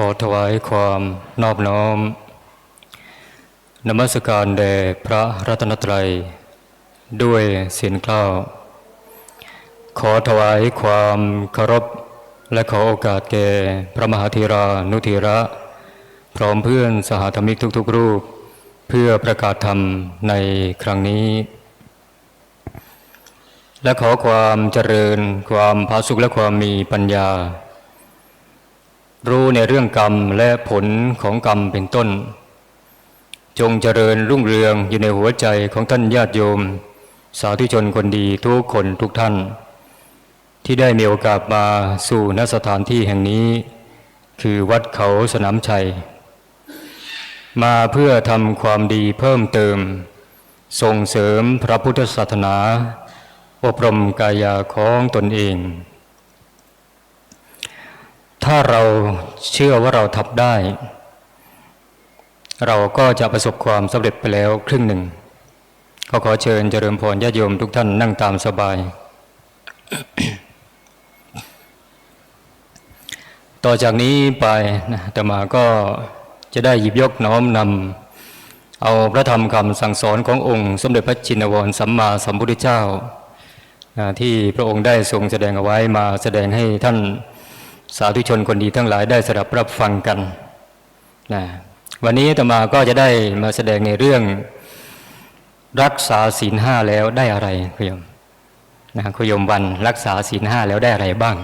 ขอถวายความนอบน้อม นมัสการแด่พระรัตนตรัย ด้วยเสียงกล้าวขอถวายความเคารพและขอโอกาสแก่พระมหาธีรานุธีระ พร้อมเพื่อนสหธรรมิกทุกๆ รูป เพื่อประกาศธรรมในครั้งนี้ และขอความเจริญความผาสุกและความมีปัญญา รู้ในเรื่องกรรมและผลของกรรมเป็นต้น จงเจริญรุ่งเรืองอยู่ในหัวใจของท่านญาติโยม สาธุชนคนดีทุกคนทุกท่าน ที่ได้มีโอกาสมาสู่ณสถานที่แห่งนี้ คือวัดเขาสนามชัย มาเพื่อทำความดีเพิ่มเติม ส่งเสริมพระพุทธศาสนา อบรมกายาของตนเอง ถ้าเราเชื่อว่าเราทำได้ เราก็จะประสบความสำเร็จไปแล้วครึ่งหนึ่งก็ขอเชิญเจริญพรญาติโยมทุกท่านนั่งตามสบาย ต่อจากนี้ไปนะอาตมาก็จะได้หยิบยกน้อมนำเอาพระธรรมคำสั่งสอนขององค์ สมเด็จพระจินวรสัมมาสัมพุทธเจ้า ที่พระองค์ได้ทรงแสดงเอาไว้มาแสดงให้ท่าน สาธุชนคนดีทั้งหลายได้สดับรับฟังกันนะวันนี้อาตมาก็จะได้มาแสดงในเรื่องรักษาศีลห้าแล้วได้อะไรคุยมนะคุยมวันรักษาศีลห้าแล้วได้อะไรบ้าง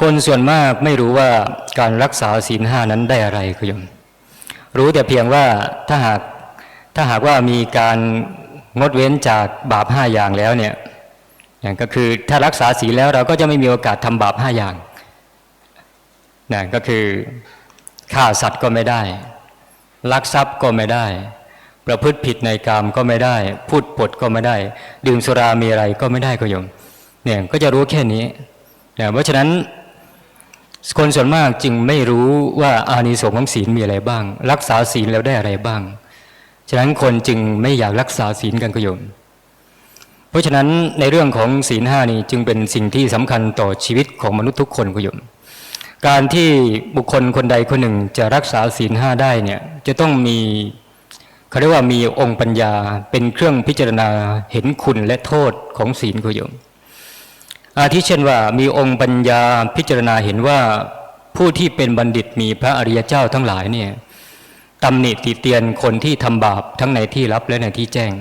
คนส่วนมากไม่รู้ว่าการรักษาศีลห้านั้นได้อะไรคุยม รู้แต่เพียงว่าถ้าหากถ้าหากว่ามีการงดเว้นจากบาปห้าอย่างแล้วเนี่ย อย่างก็คือถ้ารักษาศีลแล้วเราก็จะไม่มีโอกาสทำบาปห้าอย่างนะก็คือฆ่าสัตว์ก็ไม่ได้ ลักทรัพย์ก็ไม่ได้ ประพฤติผิดในกรรมก็ไม่ได้ พูดปดก็ไม่ได้ ดื่มสุรามีอะไรก็ไม่ได้ก็ยมเนี่ยก็จะรู้แค่นี้นะเพราะฉะนั้นคนส่วนมากจึงไม่รู้ว่าอานิสงส์ของศีลมีอะไรบ้าง รักษาศีลแล้วได้อะไรบ้าง ฉะนั้นคนจึงไม่อยากรักษาศีลกันก็ยม เพราะฉะนั้นในเรื่องของศีลห้านี้จึงเป็นสิ่งที่สำคัญต่อชีวิตของมนุษย์ทุกคนก็โยมการที่บุคคลคนใดคนหนึ่งจะรักษาศีลห้าได้เนี่ยจะต้องมีเขาเรียกว่ามีองค์ปัญญาเป็นเครื่องพิจารณาเห็นคุณและโทษของศีลก็โยมอาทิเช่นว่ามีองค์ปัญญาพิจารณาเห็นว่าผู้ที่เป็นบัณฑิตมีพระอริยเจ้าทั้งหลายเนี่ยตำหนิติเตียนคนที่ทำบาปทั้งในที่ลับและในที่แจ้ง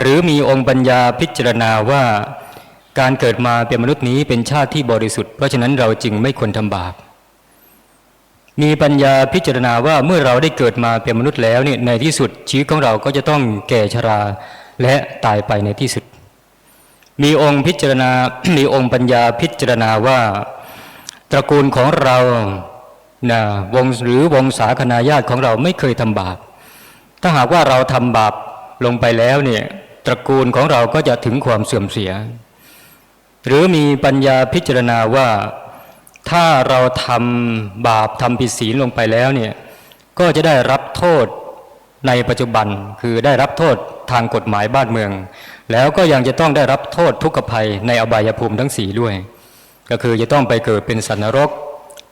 หรือมีองค์ปัญญาพิจารณาว่าการเกิดมาเป็นมนุษย์นี้เป็นชาติที่บริสุทธิ์เพราะฉะนั้นเราจึงไม่ควรทำบาป มีปัญญาพิจารณาว่าเมื่อเราได้เกิดมาเป็นมนุษย์แล้วเนี่ยในที่สุดชีวิตของเราก็จะต้องแก่ชราและตายไปในที่สุด มีองค์พิจารณา มีองค์ปัญญาพิจารณาว่า ตระกูลของเรานะวงหรือวงศาคณาญาติของเราไม่เคยทำบาป ถ้าหากว่าเราทำบาป ลงไปแล้วเนี่ยตระกูลของเราก็จะถึงความเสื่อมเสีย หรือมีปัญญาพิจารณาว่าถ้าเราทำบาปทำผิดศีลลงไปแล้วเนี่ยก็จะได้รับโทษในปัจจุบันคือได้รับโทษทางกฎหมายบ้านเมือง แล้วก็ยังจะต้องได้รับโทษทุกขภัยในอบายภูมิทั้งสี่ด้วย ก็คือจะต้องไปเกิดเป็นสัตว์นรก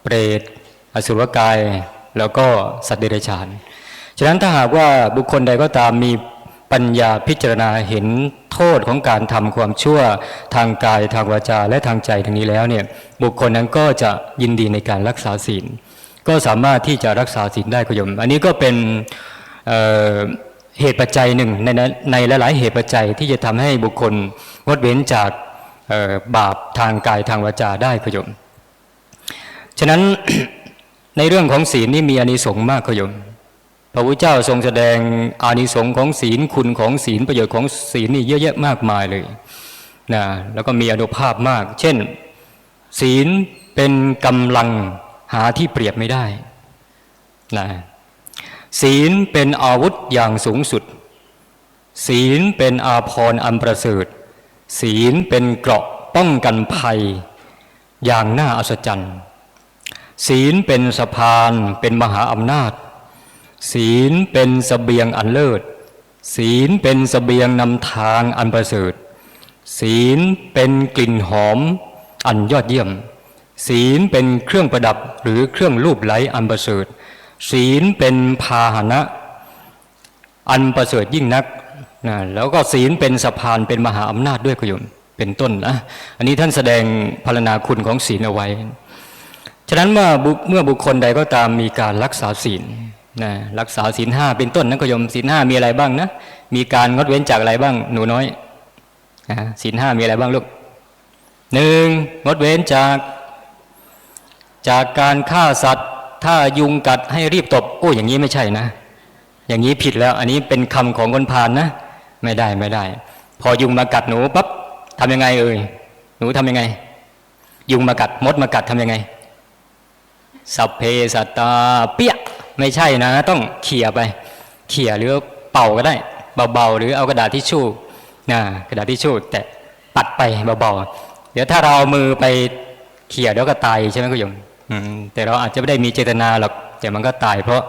เปรต อสุรกาย แล้วก็สัตว์เดรัจฉาน ฉะนั้นถ้าหากว่าบุคคลใดก็ตามมี ปัญญาพิจารณาเห็นโทษของการทำความชั่วทางกายทางวาจาและทางใจทางนี้แล้วเนี่ยบุคคลนั้นก็จะยินดีในการรักษาศีล ก็สามารถที่จะรักษาศีลได้ก็โยม อันนี้ก็เป็นเเหตุปัจจัยหนึ่งในในหลายๆเหตุปัจจัยที่จะทำให้บุคคลงดเว้นจากบาปทางกายทางวาจาได้ก็โยม ฉะนั้นในเรื่องของศีลนี่มีอานิสงส์มากก็โยม ระพุทธเจ้าทรงแสดงอานิสงส์ของศีลคุณของศีลประโยชน์ของศีลนี่เยอะแยะมากมายเลยนะแล้วก็มีอนุภาพมาก เช่น ศีลเป็นกำลังหาที่เปรียบไม่ได้นะศีลเป็นอาวุธอย่างสูงสุด ศีลเป็นอาภรณ์อันประเสริฐ ศีลเป็นเกราะป้องกันภัย อย่างน่าอัศจรรย์ ศีลเป็นสะพานเป็นมหาอำนาจ ศีลเป็นสเสบียงอันเลิศ ศีลเป็นสเสบียงนำทางอันประเสริฐ ศีลเป็นกลิ่นหอมอันยอดเยี่ยม ศีลเป็นเครื่องประดับหรือเครื่องรูปไหลอันประเสริฐ ศีลเป็นพาหนะ อันประเสริฐยิ่งนักนะแล้วก็ศีลเป็นสะพานเป็นมหาอำนาจด้วยกุโยมเป็นต้นนะอันนี้ท่านแสดงพรรณนาคุณของศีลเอาไว้ ฉะนั้นเมื่อเมื่อบุคคลใดก็ตามมีการรักษาศีล นะรักษาศีลห้าเป็นต้นนะกุโยมศีลห้ามีอะไรบ้างนะมีการงดเว้นจากอะไรบ้าง หนูน้อยนะศีลห้ามีอะไรบ้างลูกหนึ่งงดเว้นจาก จากการฆ่าสัตว์ ถ้ายุงกัดให้รีบตบโอ้อย่างนี้ไม่ใช่นะ อย่างนี้ผิดแล้ว อันนี้เป็นคำของคนพาลนะไม่ได้ไม่ได้ พอยุงมากัดหนูปั๊บทำยังไงเอ่ยหนูทำยังไง ยุงมากัดมดมากัดทำยังไงสัพเพสัตตาเปี้ย ไม่ใช่นะ ต้องเขี่ยไป เขี่ยหรือเป่าก็ได้ เบาๆ หรือเอากระดาษทิชชู่นะกระดาษทิชชู่แตะปัดไปเบาๆเดี๋ยวถ้าเราเอามือไปเขี่ยเดี๋ยวก็ตายใช่ไหมคุณโยมแต่เราอาจจะไม่ได้มีเจตนาหรอกแต่มันก็ตาย เพราะ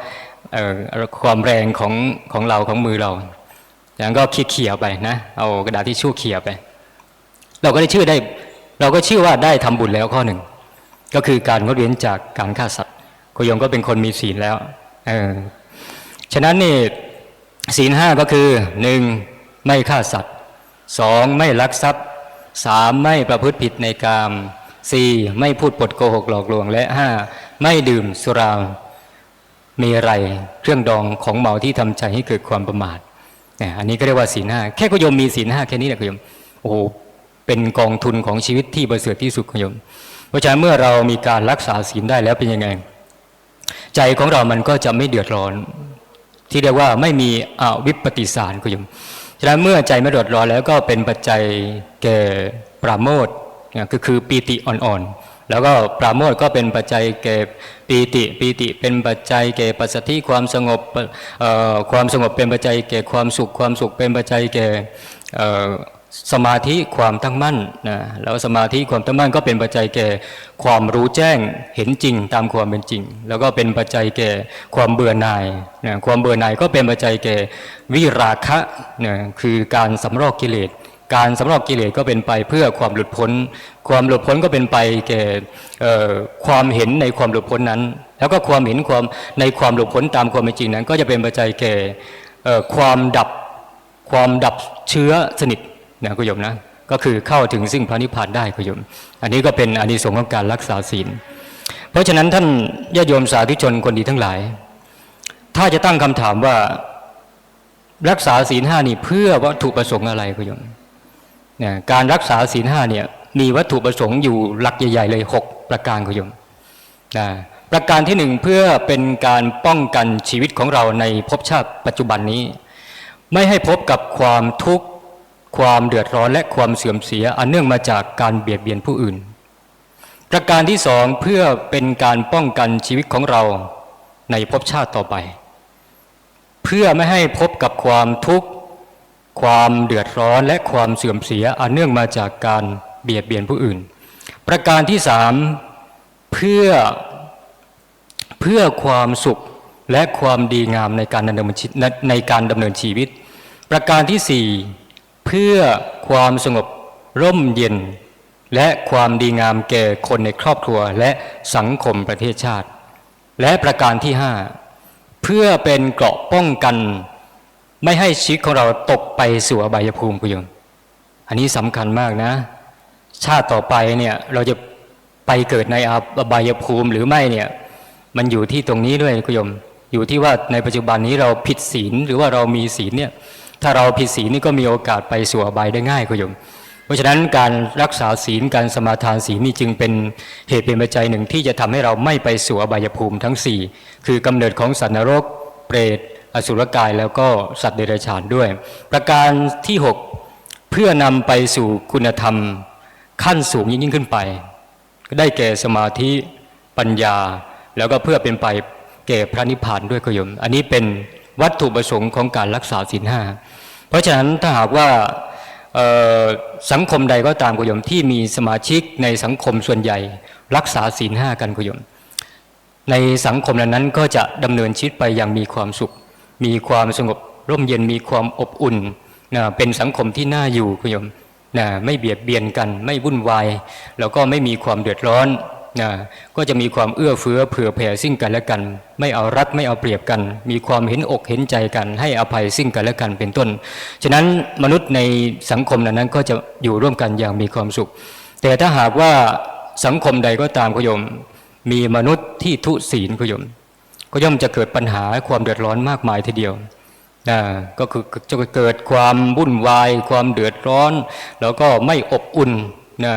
เอ่อความแรงของของเราของมือเราอย่างนั้นก็เขี่ยไปนะเอากระดาษทิชชู่เขี่ยไป เราก็ได้ชื่อได้ เราก็ชื่อว่าได้ทำบุญแล้วข้อหนึ่ง ก็คือการงดเว้นจากการฆ่าสัตว์กุยงก็เป็นคนมีศีลแล้ว เออฉะนั้นนี่ศีลห้าก็คือหนึ่งไม่ฆ่าสัตว์สองไม่ลักทรัพย์สามไม่ประพฤติผิดในกามสี่ไม่พูดปดโกหกหลอกลวง และห้าไม่ดื่มสุรามีอะไรเครื่องดองของเมาที่ทำใจให้เกิดความประมาทเนี่ยอันนี้ก็เรียกว่าศีลห้าแค่กุยมมีศีลห้าแค่นี้แหละกุยมโอ้โหเป็นกองทุนของชีวิตที่ประเสริฐที่สุดกุยม เพราะฉะนั้นเมื่อเรามีการรักษาศีลได้แล้วเป็นยังไง ใจของเรามันก็จะไม่เดือดร้อน ที่เรียกว่าไม่มีอวิปปิสารคุณโยมฉะนั้นเมื่อใจไม่เดือดร้อนแล้วก็เป็นปัจจัยแก่ปราโมทเนี่ยก็คือปีติอ่อนๆ แล้วก็ปราโมทก็เป็นปัจจัยแก่ปีติปีติ เป็นปัจจัยแก่ปัสสัทธิความสงบความสงบเป็นปัจจัยแก่ความสุขความสุขเป็นปัจจัยแก่ สมาธิความตั้งมั่นนะแล้วสมาธิความตั้งมั่นก็เป็นปัจจัยแก่ความรู้แจ้งเห็นจริงตามความเป็นจริง แล้วก็เป็นปัจจัยแก่ความเบื่อหน่ายนะความเบื่อหน่ายก็เป็นปัจจัยแก่วิราคะนะคือการสำรอกกิเลส การสำรอกกิเลสก็เป็นไปเพื่อความหลุดพ้น ความหลุดพ้นก็เป็นไปแก่ความเห็นในความหลุดพ้นนั้น แล้วก็ความเห็นความในความหลุดพ้นตามความเป็นจริงนั้น ก็จะเป็นปัจจัยแก่ความดับความดับเชื้อสนิท นะคุณโยมนะก็คือเข้าถึงซึ่งพระนิพพานได้คุณโยม อันนี้ก็เป็นอานิสงส์ของการรักษาศีล เพราะฉะนั้นท่านญาติโยมสาธุชนคนดีทั้งหลาย ถ้าจะตั้งคำถามว่ารักษาศีลห้านี่เพื่อวัตถุประสงค์อะไรคุณโยมเนี่ยการรักษาศีลห้าเนี่ยมีวัตถุประสงค์อยู่หลักใหญ่ ๆ เลยหกประการคุณโยมนะประการที่หนึ่งเพื่อเป็นการป้องกันชีวิตของเราในภพชาติปัจจุบันนี้ ไม่ให้พบกับความทุกข์ ความเดือดร้อนและความเสื่อมเสียอันเนื่องมาจากการเบียดเบียนผู้อื่น ประการที่สองเพื่อเป็นการป้องกันชีวิตของเราในภพชาติต่อไป เพื่อไม่ให้พบกับความทุกข์ ความเดือดร้อนและความเสื่อมเสียอันเนื่องมาจากการเบียดเบียนผู้อื่น ประการที่สามเพื่อเพื่อความสุขและความดีงามในการดำเนินชีวิตในการดำเนินชีวิต ประการที่สี่ เพื่อความสงบร่มเย็น และความดีงามแก่คนในครอบครัวและสังคมประเทศชาติ และประการที่ห้าเพื่อเป็นเกราะป้องกัน ไม่ให้ชีวิตของเราตกไปสู่อบายภูมิคุณโยมอันนี้สำคัญมากนะ ชาติต่อไปเนี่ยเราจะไปเกิดในอบายภูมิหรือไม่เนี่ยมันอยู่ที่ตรงนี้ด้วยคุณโยมอยู่ที่ว่าในปัจจุบันนี้เราผิดศีลหรือว่าเรามีศีลเนี่ย ถ้าเราผิดศีลนี่ก็มีโอกาสไปสู่อบายได้ง่ายคุณโยม เพราะฉะนั้นการรักษาศีลการสมาทานศีลนี่จึงเป็นเหตุเป็นปัจจัยหนึ่งที่จะทำให้เราไม่ไปสู่อบายภูมิทั้ง 4 คือกำเนิดของสัตว์นรก เปรต อสุรกายแล้วก็สัตว์เดรัจฉานด้วย ประการที่ 6 เพื่อนำไปสู่คุณธรรมขั้นสูงยิ่งขึ้นไป ได้แก่สมาธิปัญญา แล้วก็เพื่อเป็นไปแก่พระนิพพานด้วยก็ยม อันนี้เป็น วัตถุประสงค์ของการรักษาศีลห้าเพราะฉะนั้นถ้าหากว่าสังคมใดก็ตามกุยมที่มีสมาชิกในสังคมส่วนใหญ่ รักษาศีลห้ากันกุยม ในสังคมนั้นก็จะดำเนินชีวิตไปอย่างมีความสุข มีความสงบร่มเย็นมีความอบอุ่นนะเป็นสังคมที่น่าอยู่กุยมนะไม่เบียดเบียนกัน ไม่วุ่นวายแล้วก็ไม่มีความเดือดร้อน นะก็จะมีความเอื้อเฟื้อเผื่อแผ่ซึ่งกันและกัน ไม่เอารัดไม่เอาเปรียบกัน มีความเห็นอกเห็นใจกัน ให้อภัยซึ่งกันและกันเป็นต้น ฉะนั้นมนุษย์ในสังคมนั้นก็จะอยู่ร่วมกันอย่างมีความสุข แต่ถ้าหากว่าสังคมใดก็ตามคุยม มีมนุษย์ที่ทุศีลคุยม ก็ย่อมจะเกิดปัญหาความเดือดร้อนมากมายทีเดียวนะก็คือจะเกิดความวุ่นวาย ความเดือดร้อน แล้วก็ไม่อบอุ่นนะ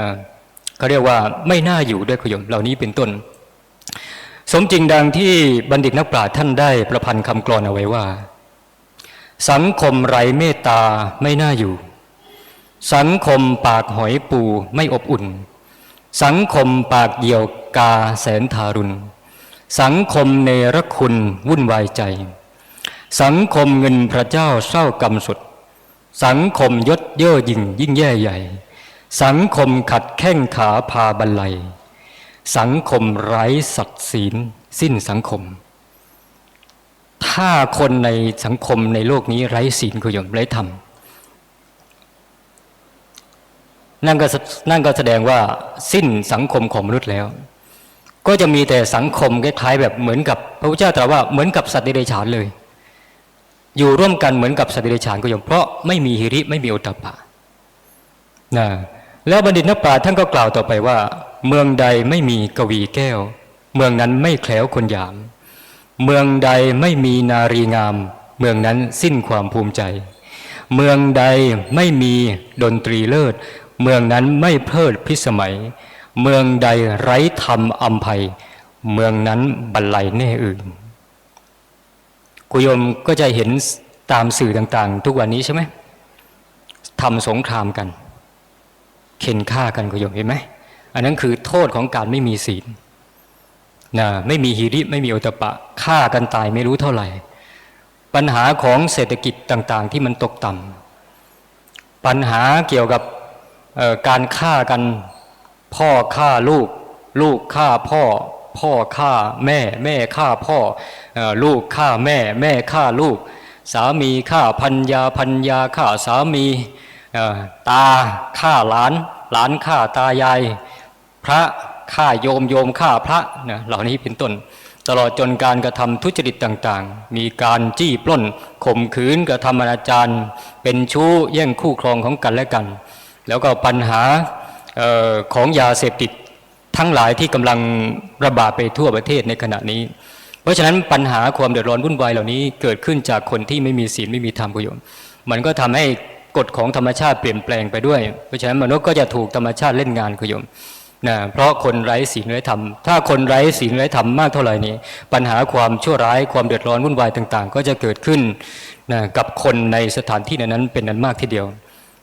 เขาเรียกว่าไม่น่าอยู่ด้วยขยมเหล่านี้เป็นต้น สมจริงดังที่บัณฑิตนักปราชญ์ท่านได้ประพันธ์คำกลอนเอาไว้ว่า สังคมไร้เมตตาไม่น่าอยู่ สังคมปากหอยปูไม่อบอุ่น สังคมปากเหยี่ยวกาแสนทารุณ สังคมเนรคุณวุ่นวายใจ สังคมเงินพระเจ้าเศร้ากรรมสุด สังคมยศเย่อหยิ่งยิ่งแย่ใหญ่ สังคมขัดแข้งขาพาบันไลสังคมไร้ศักดิ์ศรีสิ้นสังคม ถ้าคนในสังคมในโลกนี้ไร้ศีลคุณโยมไร้ธรรมนั่นก็นั่นก็แสดงว่าสิ้นสังคมของมนุษย์แล้ว ก็จะมีแต่สังคมคล้ายๆแบบเหมือนกับพระพุทธเจ้าตรัสว่าเหมือนกับสัตว์เดรัจฉานเลย อยู่ร่วมกันเหมือนกับสัตว์เดรัจฉานก็ยมเพราะไม่มีหิริไม่มีโอตตปปะนะ แล้วบัณฑิตนักปราชญ์ท่านก็กล่าวต่อไปว่า เมืองใดไม่มีกวีแก้ว เมืองนั้นไม่แคล้วคนยาม เมืองใดไม่มีนารีงาม เมืองนั้นสิ้นความภูมิใจ เมืองใดไม่มีดนตรีเลิศ เมืองนั้นไม่เพลิดพิสมัย เมืองใดไร้ธรรมอัมภัย เมืองนั้นบรรลัยแน่อื่นกุยมก็จะเห็นตามสื่อต่างๆ ทุกวันนี้ใช่ไหมทำสงครามกัน เข็นฆ่ากันกุยมเห็นไหมอันนั้นคือโทษของการไม่มีศีลนะไม่มีฮิริไม่มีโอตตปปะฆ่ากันตายไม่รู้เท่าไหร่ ปัญหาของเศรษฐกิจต่างๆ ที่มันตกต่ำปัญหาเกี่ยวกับการฆ่ากันพ่อฆ่าลูก ลูกฆ่าพ่อ พ่อฆ่าแม่ แม่ฆ่าพ่อลูกฆ่าแม่ แม่ฆ่าลูก สามีฆ่าพัญญาพัญญาฆ่าสามี ตาฆ่าหลาน หลานฆ่าตายาย พระฆ่าโยมโยมฆ่าพระนะเหล่านี้เป็นต้น ตลอดจนการกระทำทุจริตต่างๆ มีการจี้ปล้นข่มขืนกระทำอนาจารเป็นชู้แย่งคู่ครองของกันและกัน แล้วก็ปัญหาออของยาเสพติดทั้งหลายที่กำลังระบาดไปทั่วประเทศในขณะนี้ เพราะฉะนั้นปัญหาความเดือดร้อนวุ่นวายเหล่านี้เกิดขึ้นจากคนที่ไม่มีศีลไม่มีธรรมกุโยมมันก็ทำให้ กฎของธรรมชาติเปลี่ยนแปลงไปด้วย เพราะฉะนั้นมนุษย์ก็จะถูกธรรมชาติเล่นงานกุโยมนะเพราะคนไร้ศีลไร้ธรรม ถ้าคนไร้ศีลไร้ธรรมมากเท่าไหร่นี้ ปัญหาความชั่วร้ายความเดือดร้อนวุ่นวายต่าง ๆ ก็จะเกิดขึ้นนะกับคนในสถานที่นั้นเป็นนั้นมากทีเดียว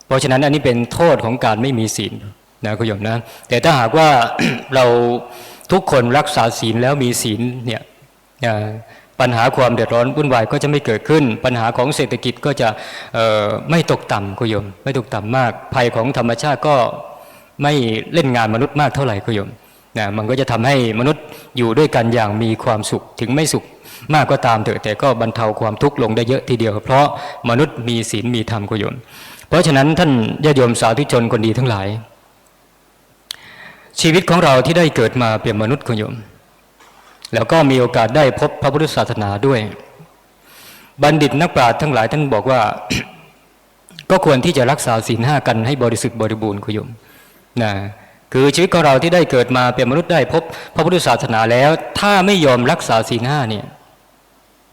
เพราะฉะนั้นอันนี้เป็นโทษของการไม่มีศีลนะคุณโยมนะ แต่ถ้าหากว่าเราทุกคนรักษาศีลแล้วมีศีลเนี่ย ปัญหาความเดือดร้อนวุ่นวายก็จะไม่เกิดขึ้น ปัญหาของเศรษฐกิจก็จะไม่ตกต่ำคุยม ไม่ตกต่ำมาก ภัยของธรรมชาติก็ไม่เล่นงานมนุษย์มากเท่าไหร่คุยมนะมันก็จะทำให้มนุษย์อยู่ด้วยกันอย่างมีความสุขถึงไม่สุขมากก็ตามเถอะแต่ก็บรรเทาความทุกข์ลงได้เยอะทีเดียว เพราะมนุษย์มีศีลมีธรรมคุยม เพราะฉะนั้นท่านญาติโยมสาธุชนคนดีทั้งหลาย ชีวิตของเราที่ได้เกิดมาเป็นมนุษย์คุยม แล้วก็มีโอกาสได้พบพระพุทธศาสนาด้วย บัณฑิตนักปราชญ์ทั้งหลายท่านบอกว่า ก็ควรที่จะรักษาศีลห้ากันให้บริสุทธิ์บริบูรณ์คุยมนะคือชีวิตของเราที่ได้เกิดมาเป็นมนุษย์ได้พบพระพุทธศาสนาแล้ว ถ้าไม่ยอมรักษาศีลห้าเนี่ย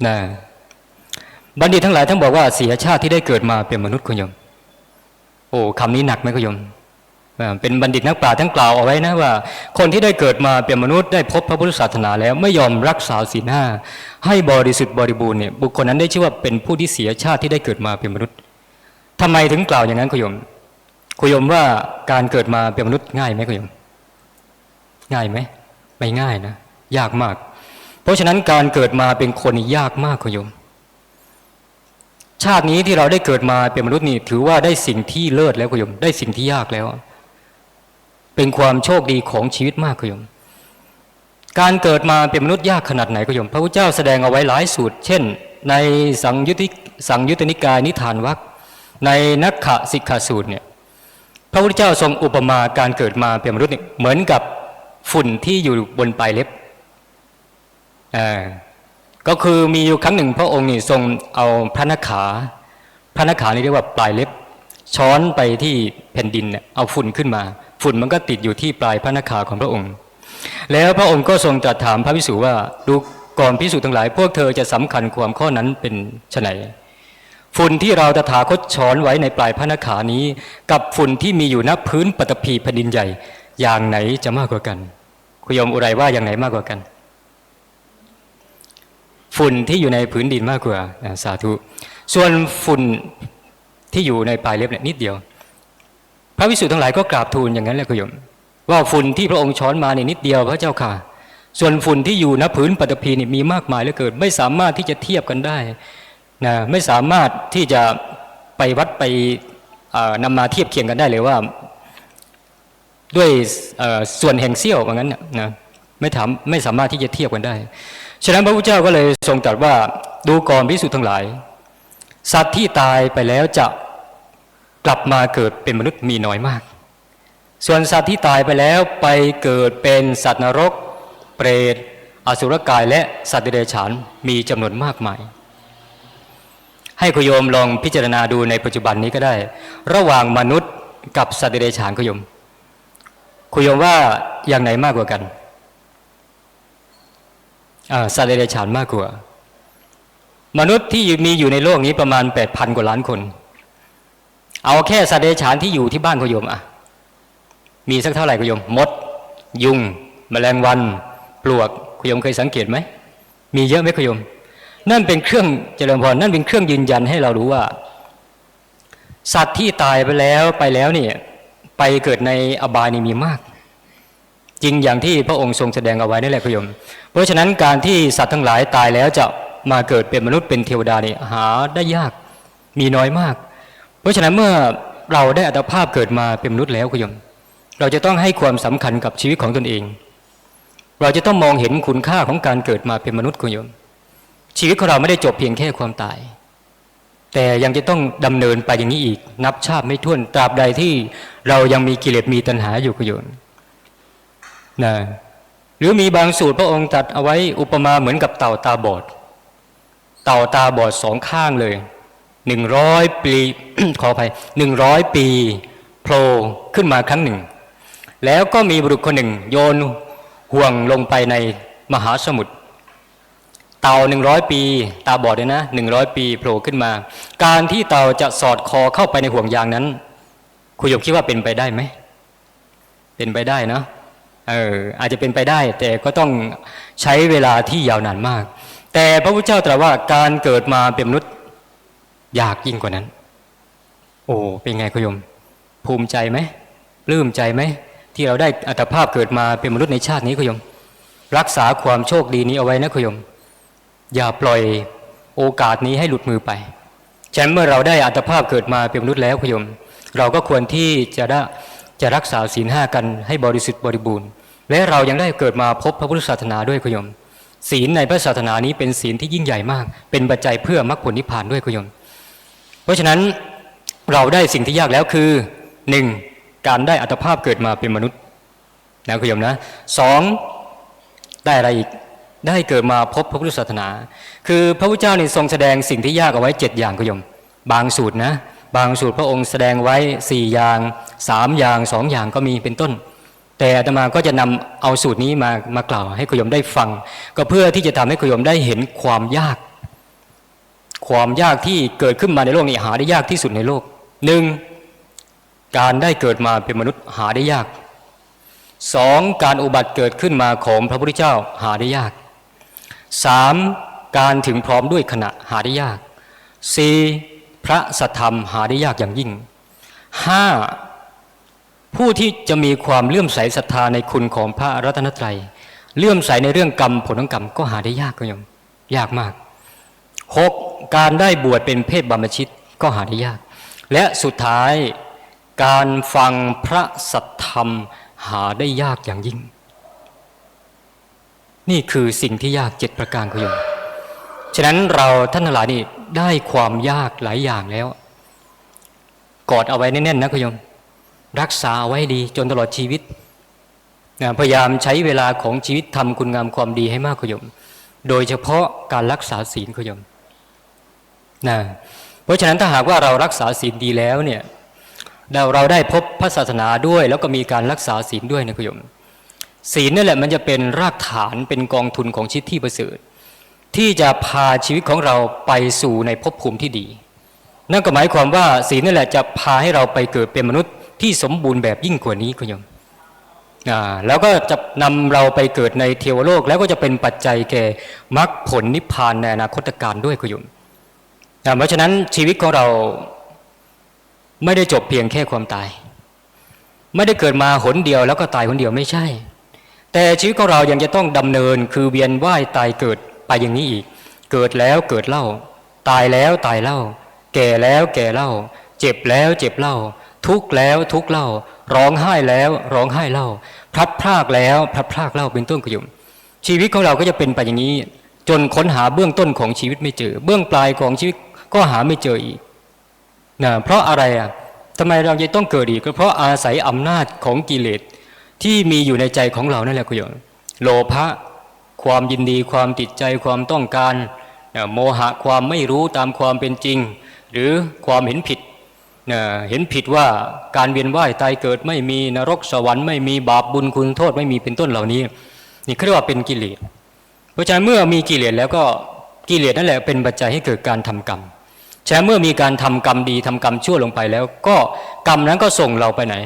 นะบัณฑิตทั้งหลายท่านบอกว่าเสียชาติที่ได้เกิดมาเป็นมนุษย์คุณโยม โอ้คำนี้หนักไหมคุณโยม เป็นบัณฑิตนักปราชญ์ทั้งกล่าวเอาไว้นะว่า คนที่ได้เกิดมาเป็นมนุษย์ได้พบพระพุทธศาสนาแล้วไม่ยอมรักษาศีลห้าให้บริสุทธิ์บริบูรณ์เนี่ยบุคคลนั้นได้ชื่อว่าเป็นผู้ที่เสียชาติที่ได้เกิดมาเป็นมนุษย์ทำไมถึงกล่าวอย่างนั้นคุยมคุยมว่าการเกิดมาเป็นมนุษย์ง่ายไหมคุยมง่ายไหมไม่ง่ายนะยากมาก เพราะฉะนั้นการเกิดมาเป็นคนยากมากคุยมชาตินี้ที่เราได้เกิดมาเป็นมนุษย์นี่ถือว่าได้สิ่งที่เลิศแล้วคุยมได้สิ่งที่ยากแล้ว เป็นความโชคดีของชีวิตมากคุณโยม การเกิดมาเป็นมนุษย์ยากขนาดไหนคุณโยม พระพุทธเจ้าแสดงเอาไว้หลายสูตร เช่น ในสังยุติสังยุตนิกายนิทานวัคในนักขสิกขาสูตรเนี่ยพระพุทธเจ้าทรงอุปมาการเกิดมาเป็นมนุษย์เหมือนกับฝุ่นที่อยู่บนปลายเล็บอ่าก็คือมีอยู่ครั้งหนึ่งพระองค์นี่ทรงเอาพระนขา พระนขานี่เรียกว่าปลายเล็บ ช้อนไปที่แผ่นดินเนี่ยเอาฝุ่นขึ้นมา ฝุ่นมันก็ติดอยู่ที่ปลายพระนขาของพระองค์ แล้วพระองค์ก็ทรงตรัสถามพระพิสุว่าดูก่อนพิสุทั้งหลาย พวกเธอจะสำคัญความข้อนั้นเป็นไฉนฝุ่นที่เราตถาคตช้อนไว้ในปลายพระนขานี้ กับฝุ่นที่มีอยู่ณพื้นปฐพีแผ่นดินใหญ่ อย่างไหนจะมากกว่ากันคุยมอุไรว่าอย่างไหนมากกว่ากัน ฝุ่นที่อยู่ในพื้นดินมากกว่าอ่าสาธุ ส่วนฝุ่นที่อยู่ในปลายเล็บเนี่ยนิดเดียว พระวิสุทธ์ทั้งหลายก็กราบทูลอย่างนั้นแหละคุยมว่าฝุ่นที่พระองค์ช้อนมาเนี่ยนิดเดียวพระเจ้าค่ะ ส่วนฝุ่นที่อยู่ณพื้นปฐพีนี่มีมากมายเหลือเกินไม่สามารถที่จะเทียบกันได้นะไม่สามารถที่จะไปวัดไปเอ่อนำมาเทียบเคียงกันได้เลยว่า ด้วยส่วนแห่งเสี้ยวว่างั้นน่ะนะไม่ถามไม่สามารถที่จะเทียบกันได้ ฉะนั้นพระพุทธเจ้าก็เลยทรงตรัสว่าดูก่อนพิสุทธ์ทั้งหลาย สัตว์ที่ตายไปแล้วจะ กลับมาเกิดเป็นมนุษย์มีน้อยมาก ส่วนสัตว์ที่ตายไปแล้วไปเกิดเป็นสัตว์นรก เปรตอสุรกายและสัตว์เดรัจฉานมีจำนวนมากมาย ให้คุโยมลองพิจารณาดูในปัจจุบันนี้ก็ได้ ระหว่างมนุษย์กับสัตว์เดรัจฉานคุโยม คุโยมว่าอย่างไหนมากกว่ากันอ่าสัตว์เดรัจฉานมากกว่า มนุษย์ที่มีอยู่ในโลกนี้ประมาณ 8,000 กว่าล้านคน เอาแค่สัตว์เดรัจฉานที่อยู่ที่บ้านคุณโยมอะมีสักเท่าไหร่คุณโยมมด ยุง แมลงวันปลวกคุณโยมเคยสังเกตไหมมีเยอะไหมคุณโยม นั่นเป็นเครื่องเจริญพรนั่นเป็นเครื่องยืนยันให้เรารู้ว่า สัตว์ที่ตายไปแล้วไปแล้วเนี่ยไปเกิดในอบายนี่มีมาก จริงอย่างที่พระองค์ทรงแสดงเอาไว้นี่แหละคุณโยม เพราะฉะนั้นการที่สัตว์ทั้งหลายตายแล้วจะมาเกิดเป็นมนุษย์เป็นเทวดานี่หาได้ยากมีน้อยมาก ราะฉะนั้นเมื่อเราได้อัตภาพเกิดมาเป็นมนุษย์แล้วคุณโยม เราจะต้องให้ความสำคัญกับชีวิตของตนเอง เราจะต้องมองเห็นคุณค่าของการเกิดมาเป็นมนุษย์คุณโยม ชีวิตของเราไม่ได้จบเพียงแค่ความตาย แต่ยังจะต้องดำเนินไปอย่างนี้อีก นับชาติไม่ถ้วนตราบใดที่เรายังมีกิเลสมีตัณหาอยู่คุณโยมนะหรือมีบางสูตรพระองค์ตัดเอาไว้อุปมาเหมือนกับเต่าตาบอด เต่าตาบอดสองข้างเลย หนึ่งร้อยปีขออภัยหนึ่งร้อยปีโผล่ขึ้นมาครั้งหนึ่ง แล้วก็มีบุรุษคนหนึ่ง โยนห่วงลงไปในมหาสมุทรเต่าหนึ่งร้อยปี ตาบอดเลยนะหนึ่งร้อยปีโผล่ขึ้นมา การที่เต่าจะสอดคอเข้าไปในห่วงยางนั้นคุณโยมคิดว่าเป็นไปได้ไหมเป็นไปได้นะเอออาจจะเป็นไปได้ แต่ก็ต้องใช้เวลาที่ยาวนานมาก แต่พระพุทธเจ้าตรัสว่าการเกิดมาเป็นมนุษย์ ยากยิ่งกว่านั้น โอ้เป็นไงคุณโยม ภูมิใจไหมปลื้มใจไหมที่เราได้อัตภาพเกิดมาเป็นมนุษย์ในชาตินี้คุณโยม รักษาความโชคดีนี้เอาไว้นะคุณโยม อย่าปล่อยโอกาสนี้ให้หลุดมือไปฉะนั้นเมื่อเราได้อัตภาพเกิดมาเป็นมนุษย์แล้วคุณโยม เราก็ควรที่จะได้จะรักษาศีลห้ากันให้บริสุทธิ์บริบูรณ์ และเรายังได้เกิดมาพบพระพุทธศาสนาด้วยคุณโยมศีลในพระศาสนานี้เป็นศีลที่ยิ่งใหญ่มาก เป็นปัจจัยเพื่อมรรคผลนิพพานด้วยคุณโยม เพราะฉะนั้นเราได้สิ่งที่ยากแล้วคือหนึ่งการได้อัตภาพเกิดมาเป็นมนุษย์นะคุณโยมนะสองได้อะไรอีกได้เกิดมาพบพระพุทธศาสนา คือพระพุทธเจ้านี่ทรงแสดงสิ่งที่ยากเอาไว้เจ็ดอย่างคุณโยม บางสูตรนะ บางสูตรพระองค์แสดงไว้สี่อย่างสามอย่างสองอย่างก็มีเป็นต้น แต่อาตมาก็จะนำเอาสูตรนี้มามากล่าวให้คุณโยมได้ฟัง ก็เพื่อที่จะทำให้คุณโยมได้เห็นความยาก ความยากที่เกิดขึ้นมาในโลกนี้หาได้ยากที่สุดในโลกหนึ่งการได้เกิดมาเป็นมนุษย์หาได้ยากสองการอุบัติเกิดขึ้นมาของพระพุทธเจ้าหาได้ยากสามการถึงพร้อมด้วยขณะหาได้ยากสี่พระสัทธรรมหาได้ยากอย่างยิ่งห้าผู้ที่จะมีความเลื่อมใสศรัทธาในคุณของพระรัตนตรัย เลื่อมใสในเรื่องกรรมผลของกรรมก็หาได้ยากก็ยังยากมาก หกการได้บวชเป็นเพศบรรพชิตก็หาได้ยาก และสุดท้ายการฟังพระสัทธรรมหาได้ยากอย่างยิ่ง นี่คือสิ่งที่ยากเจ็ดประการคุยมฉะนั้นเราท่านทั้งหลายนี่ได้ความยากหลายอย่างแล้ว กอดเอาไว้แน่นๆนะคุยม รักษาเอาไว้ดีจนตลอดชีวิตนะพยายามใช้เวลาของชีวิตทำคุณงามความดีให้มากขยม โดยเฉพาะการรักษาศีลขยม นะเพราะฉะนั้นถ้าหากว่าเรารักษาศีลดีแล้วเนี่ยเราเราได้พบพระศาสนาด้วย แล้วก็มีการรักษาศีลด้วยนะขยมศีลนั่นแหละมันจะเป็นรากฐานเป็นกองทุนของชีวิตที่ประเสริฐที่จะพาชีวิตของเราไปสู่ในภพภูมิที่ดี นั่นก็หมายความว่าศีลนั่นแหละจะพาให้เราไปเกิดเป็นมนุษย์ที่สมบูรณ์แบบยิ่งกว่านี้คุณโยมอ่าแล้วก็จะนำเราไปเกิดในเทวโลก แล้วก็จะเป็นปัจจัยแก่มรรคผลนิพพานในอนาคตการด้วยคุณโยม อ่เพราะฉะนั้นชีวิตของเราไม่ได้จบเพียงแค่ความตาย ไม่ได้เกิดมาหนเดียวแล้วก็ตายหนเดียวไม่ใช่ แต่ชีวิตของเรายังจะต้องดำเนินคือเวียนว่ายตายเกิดไปอย่างนี้อีก เกิดแล้วเกิดเล่า ตายแล้วตายเล่า แก่แล้วแก่เล่า เจ็บแล้วเจ็บเล่า ทุกข์แล้วทุกเล่า ร้องไห้แล้วร้องไห้เล่าพลัดพรากแล้วพลัดพรากเล่าเป็นต้นขยุมชีวิตของเราก็จะเป็นไปอย่างนี้ จนค้นหาเบื้องต้นของชีวิตไม่เจอ เบื้องปลายของชีวิต ก็หาไม่เจออีกนะเพราะอะไรอะทำไมเราจะต้องเกิดอีกก็เพราะอาศัยอำนาจของกิเลสที่มีอยู่ในใจของเรานั่นแหละคุณโยมโลภะความยินดีความติดใจความต้องการนะโมหะความไม่รู้ตามความเป็นจริง หรือความเห็นผิดนะเห็นผิดว่าการเวียนว่ายตายเกิดไม่มีนรกสวรรค์ไม่มีบาปบุญคุณโทษไม่มีเป็นต้นเหล่านี้ นี่เรียกว่าเป็นกิเลสเพราะฉะนั้นเมื่อมีกิเลสแล้วก็กิเลสนั่นแหละเป็นปัจจัยให้เกิดการทำกรรม ฉะนั้นเมื่อมีการทำกรรมดีทำกรรมชั่วลงไปแล้ว ก็กรรมนั้นก็ส่งเราไปไหน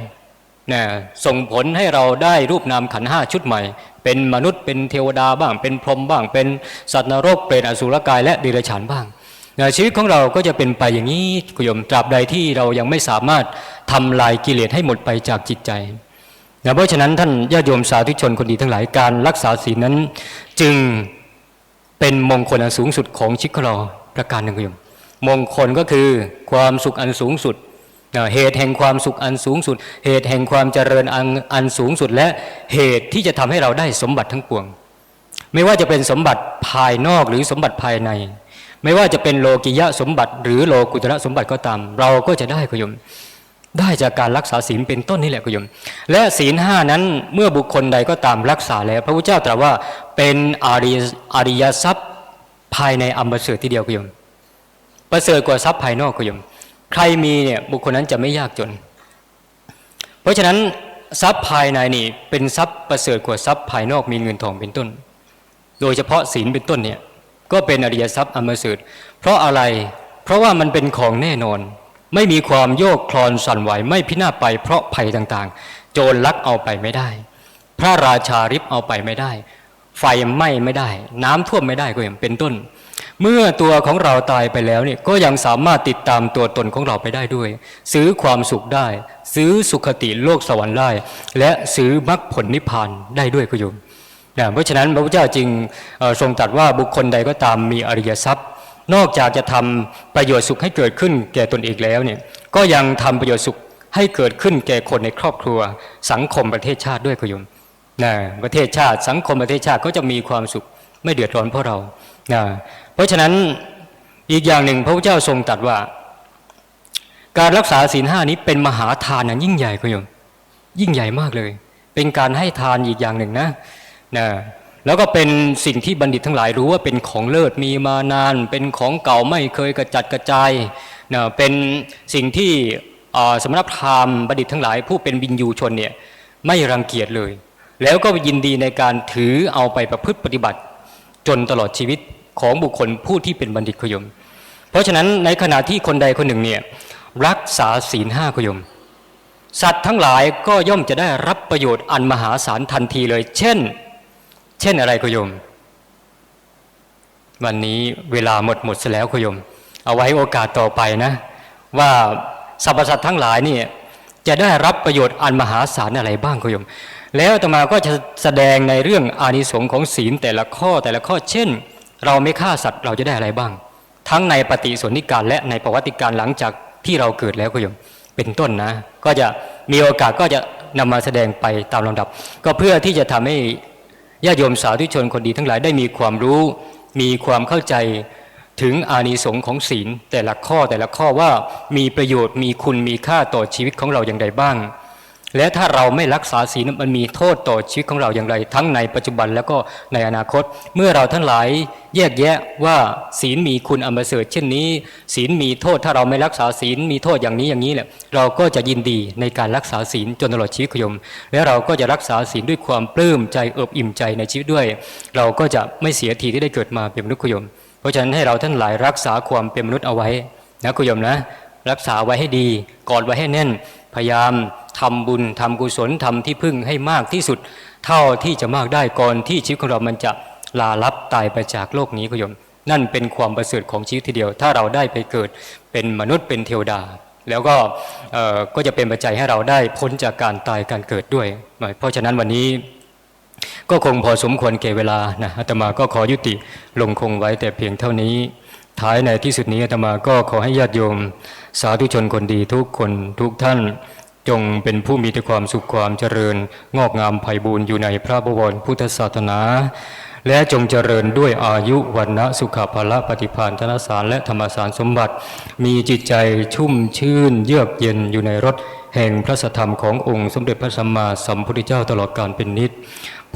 นะส่งผลให้เราได้รูปนามขันห้าชุดใหม่ เป็นมนุษย์เป็นเทวดาบ้าง เป็นพรหมบ้าง เป็นสัตว์นรกเป็นอสุรกายและเดรัจฉานบ้างนะชีวิตของเราก็จะเป็นไปอย่างนี้คุณโยมตราบใดที่เรายังไม่สามารถทำลายกิเลสให้หมดไปจากจิตใจนะเพราะฉะนั้นท่านญาติโยมสาธุชนคนดีทั้งหลายการรักษาศีลนั้น จึงเป็นมงคลอันสูงสุดของชีวิตของเราประการหนึ่งคุณโยม มงคลก็คือความสุขอันสูงสุด เหตุแห่งความสุขอันสูงสุด เหตุแห่งความเจริญอันสูงสุด และเหตุที่จะทำให้เราได้สมบัติทั้งปวง ไม่ว่าจะเป็นสมบัติภายนอกหรือสมบัติภายใน ไม่ว่าจะเป็นโลกิยะสมบัติ หรือโลกุตระสมบัติก็ตาม เราก็จะได้กุยมได้จากการรักษาศีลเป็นต้นนี่แหละกุยม และศีลห้านั้นเมื่อบุคคลใดก็ตามรักษาแล้ว พระพุทธเจ้าตรัสว่าเป็นอาริอริยทรัพย์ภายในอัมบเสริฐทีเดียวกุยม ประเสริฐกว่าทรัพย์ภายนอกกุยม ใครมีเนี่ยบุคคลนั้นจะไม่ยากจน เพราะฉะนั้นทรัพย์ภายในนี่เป็นทรัพย์ประเสริฐกว่าทรัพย์ภายนอกมีเงินทองเป็นต้น โดยเฉพาะศีลเป็นต้นเนี่ยก็เป็นอริยทรัพย์อันประเสริฐเพราะอะไรเพราะว่ามันเป็นของแน่นอน ไม่มีความโยกคลอนสั่นไหวไม่พินาศไปเพราะภัยต่างๆ โจรลักเอาไปไม่ได้ พระราชาริบเอาไปไม่ได้ ไฟไหม้ไม่ได้ น้ำท่วมไม่ได้ก็อย่างเป็นต้น เมื่อตัวของเราตายไปแล้วเนี่ยก็ยังสามารถติดตามตัวตนของเราไปได้ด้วย ซื้อความสุขได้ ซื้อสุขติโลกสวรรค์ได้ และซื้อมรรคผลนิพพานได้ด้วยคุณโยมนะเพราะฉะนั้นพระพุทธเจ้าจึงทรงตรัสว่าบุคคลใดก็ตามมีอริยทรัพย์ นอกจากจะทำประโยชน์สุขให้เกิดขึ้นแก่ตนเองแล้วเนี่ยก็ยังทำประโยชน์สุขให้เกิดขึ้นแก่คนในครอบครัว สังคมประเทศชาติด้วยคุณโยมนะประเทศชาติสังคมประเทศชาติก็จะมีความสุขไม่เดือดร้อนเพราะเรานะ ราะฉะนั้นอีกอย่างหนึ่งพระพุทธเจ้าทรงตรัสว่า การรักษาศีลห้านี้เป็นมหาทานอย่างยิ่งใหญ่คุณโยมยิ่งใหญ่มากเลย เป็นการให้ทานอีกอย่างหนึ่งนะนะแล้วก็เป็นสิ่งที่บัณฑิตทั้งหลายรู้ว่าเป็นของเลิศมีมานาน เป็นของเก่าไม่เคยกระจัดกระจายนะเป็นสิ่งที่สมณพราหมณ์บัณฑิตทั้งหลาย ผู้เป็นบินยูชนเนี่ยไม่รังเกียจเลย แล้วก็ยินดีในการถือเอาไปประพฤติปฏิบัติจนตลอดชีวิต ของบุคคลผู้ที่เป็นบัณฑิตขยม เพราะฉะนั้นในขณะที่คนใดคนหนึ่งเนี่ยรักษาศีลห้าขยม สัตว์ทั้งหลายก็ย่อมจะได้รับประโยชน์อันมหาศาลทันทีเลย เช่น เช่นอะไรขยม วันนี้เวลาหมดหมดเสียแล้วขยม เอาไว้โอกาสต่อไปนะ ว่าสรรพสัตว์ทั้งหลายนี่จะได้รับประโยชน์อันมหาศาลอะไรบ้างขยม แล้วต่อมาก็จะแสดงในเรื่องอานิสงส์ของศีลแต่ละข้อแต่ละข้อเช่น เราไม่ฆ่าสัตว์เราจะได้อะไรบ้าง ทั้งในปฏิสนธิการและในประวัติการหลังจากที่เราเกิดแล้วก็ยมเป็นต้นนะ ก็จะมีโอกาสก็จะนำมาแสดงไปตามลำดับ ก็เพื่อที่จะทำให้ญาติโยมสาธุชนคนดีทั้งหลายได้มีความรู้ มีความเข้าใจถึงอานิสงส์ของศีลแต่ละข้อแต่ละข้อว่ามีประโยชน์มีคุณมีค่าต่อชีวิตของเราอย่างไรบ้าง และถ้าเราไม่รักษาศีลมันมีโทษต่อชีวิตของเราอย่างไร ทั้งในปัจจุบันแล้วก็ในอนาคต เมื่อเราทั้งหลายแยกแยะว่าศีลมีคุณอันประเสริฐเช่นนี้ ศีลมีโทษถ้าเราไม่รักษาศีลมีโทษอย่างนี้อย่างนี้แหละเราก็จะยินดีในการรักษาศีลจนตลอดชีวิตขยม และเราก็จะรักษาศีลด้วยความปลื้มใจเอิบอิ่มใจในชีวิตด้วย เราก็จะไม่เสียทีที่ได้เกิดมาเป็นมนุษย์ขยม เพราะฉะนั้นให้เราท่านหลายรักษาความเป็นมนุษย์เอาไว้นะขยมนะ รักษาไว้ให้ดีกอดไว้ให้แน่นพยายาม ทำบุญทำกุศลทำที่พึ่งให้มากที่สุด เท่าที่จะมากได้ก่อนที่ชีวิตของเรามันจะลาลับตายไปจากโลกนี้คุณโยมนั่นเป็นความประเสริฐของชีวิตทีเดียว ถ้าเราได้ไปเกิดเป็นมนุษย์เป็นเทวดา แล้วก็ก็จะเป็นปัจจัยให้เราได้พ้นจากการตายการเกิดด้วย เพราะฉะนั้นวันนี้ก็คงพอสมควรแก่เวลานะอาตมาก็ขอยุติลงคงไว้แต่เพียงเท่านี้ ท้ายในที่สุดนี้อาตมาก็ขอให้ญาติโยม สาธุชนคนดีทุกคนทุกท่าน จงเป็นผู้มีแต่ความสุขความเจริญ งอกงามไพบูรณ์อยู่ในพระบวรพุทธศาสนา และจงเจริญด้วยอายุวันนะสุขภาละปฏิพานธนสารและธรรมสารสมบัติ มีจิตใจชุ่มชื่นเยือกเย็นอยู่ในรถ แห่งพระสธรรมขององค์สมเด็จพระสัมมาสัมพุทธเจ้าตลอดกาลเป็นนิจ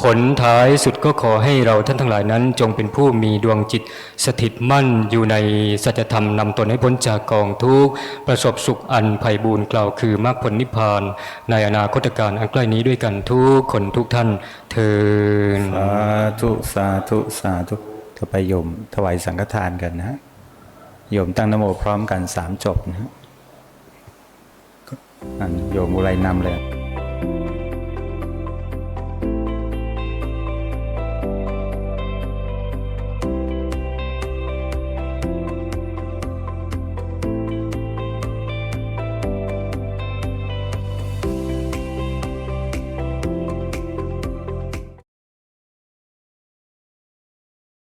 ผลท้ายสุดก็ขอให้เราท่านทั้งหลายนั้น จงเป็นผู้มีดวงจิตสถิตมั่นอยู่ในสัจธรรมนำตนให้พ้นจากกองทุกข์ประสบสุขอันไพ่บูรณ์กล่าวคือมรรคผลนิพพาน ในอนาคตการอันใกล้นี้ด้วยกันทุกคนทุกท่านเทินสาธุสาธุสาธุต่อไปโยมถวายสังฆทานกันนะโยมตั้งนโมพร้อมกันสามจบนะฮะ โยมอุไรนำเลย